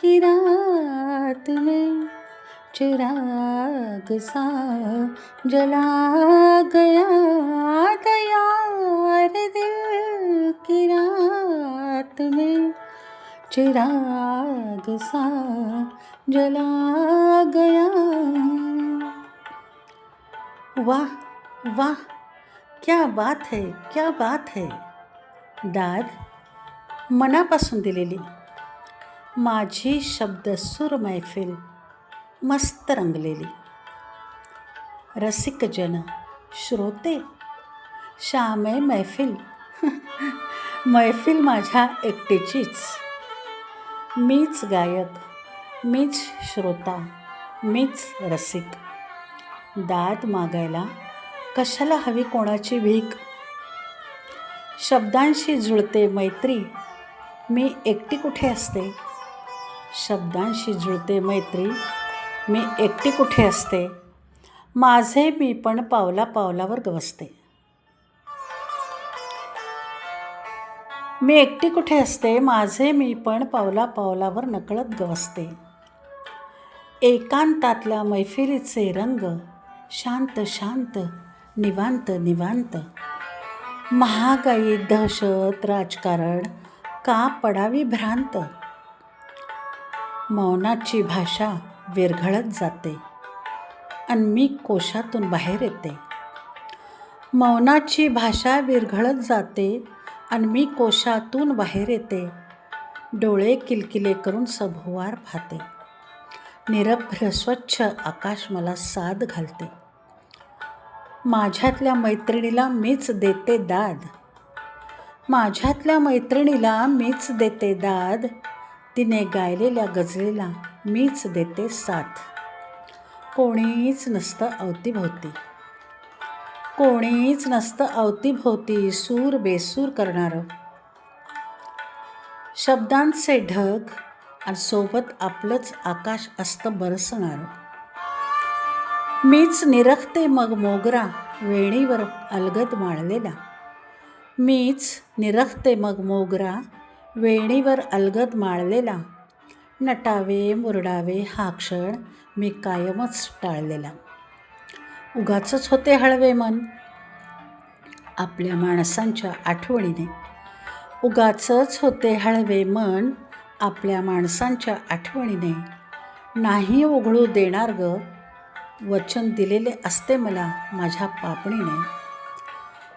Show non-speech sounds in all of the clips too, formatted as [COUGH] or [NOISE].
की रात में चिराग सा जला गया तैयार दिल की रात में चिराग सा जला गया। वाह वाह क्या बात है क्या बात है। दाद मनापासून दिलेली। माझी शब्दसूर मैफिल मस्त रंगलेली. रसिकजन श्रोते श्यामे मैफिल. [LAUGHS] मैफिल माझ्या एकटीचीच. मीच गायक मीच श्रोता मीच रसिक. दाद मागायला कशाला हवी कोणाची भीक? शब्दांशी जुळते मैत्री. मी एकटी कुठे असते? शब्दांशी जुळते मैत्री. मी एकटी कुठे असते? माझे मी पण पावला पावलावर गवसते. मी एकटी कुठे असते? माझे मी पण पावला पावलावर नकळत गवसते. एकांतातल्या मैफिलीचे रंग शांत शांत निवांत निवांत. महागाई दहशत राजकारण का पडावी भ्रांत? मौनाची भाषा विरघळत जाते आणि मी कोशातून बाहेर येते. मौनाची भाषा विरघळत जाते आणि मी कोशातून बाहेर येते. डोळे किलकिले करून सभोवार पाहते. निरभ्र स्वच्छ आकाश मला साद घालते. माझ्यातल्या मैत्रिणीला मीच देते दाद. माझ्यातल्या मैत्रिणीला मीच देते दाद. तिने गायलेल्या गजलेला मीच देते साथ. कोणीच नसतं अवतीभोवती. कोणीच नसतं अवतीभोवती सूर बेसूर करणारं. शब्दांचे ढग आणि सोबत आपलंच आकाश असतं बरसणारं. मीच निरखते मग मोगरा वेणीवर अलगद माळलेला. मीच निरखते मग मोगरा वेणीवर अलगद माळलेला. नटावे मुरडावे हा क्षण मी कायमच टाळलेला. उगाचच होते हळवे मन. आपल्या माणसांच्या आठवणीने. उगाचच होते हळवे मन आपल्या माणसांच्या आठवणीने. नाही उघडू देणार ग. वचन दिलेले असते मला माझ्या पापणीने.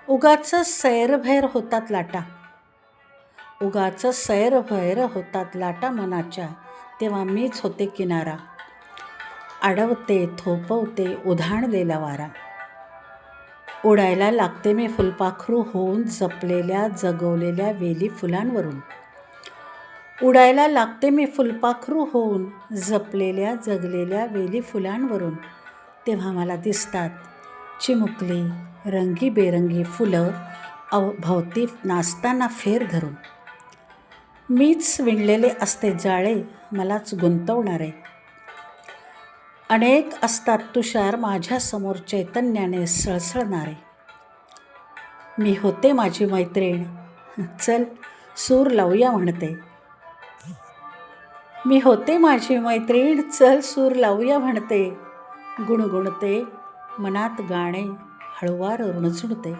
उगाच सैरभैर होतात लाटा. उगाचं सैर भैर होतात लाटा मनाच्या तेव्हा मीच होते किनारा. अडवते थोपवते उधाणलेला वारा. उडायला लागते मी फुलपाखरू होऊन जपलेल्या जगवलेल्या वेली फुलांवरून. उडायला लागते मी फुलपाखरू होऊन जपलेल्या जगलेल्या वेली फुलांवरून. तेव्हा मला दिसतात चिमुकली रंगीबेरंगी फुलं अवभोवती नाचताना फेर धरून. मीच विणलेले असते जाळे मलाच गुंतवणारे. अनेक असतात तुषार माझ्यासमोर चैतन्याने सळसळणारे. मी होते माझी मैत्रीण. चल सूर लावूया म्हणते. मी होते माझी मैत्रीण. चल सूर लावूया म्हणते. गुणगुणते मनात गाणे हळुवार रुणझुणते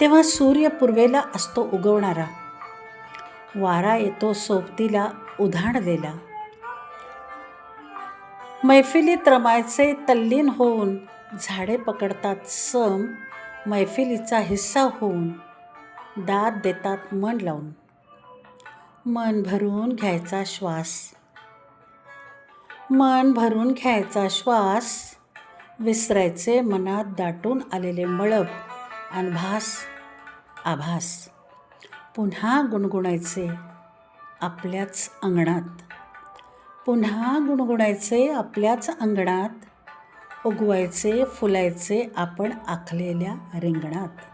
तेव्हा सूर्य पूर्वेला असतो उगवणारा. वारा येतो सोबतीला उधाणलेला. मैफिलीत रमायचे तल्लीन होऊन झाडे पकडतात सम मैफिलीचा हिस्सा होऊन दाद देतात मन लावून. मन भरून घ्यायचा श्वास. मन भरून घ्यायचा श्वास विसरायचे मनात दाटून आलेले मळब अनभास आभास. पुन्हा गुणगुणायचे आपल्याच अंगणात. पुन्हा गुणगुणायचे आपल्याच अंगणात. उगवायचे फुलायचे आपण आखलेल्या रिंगणात.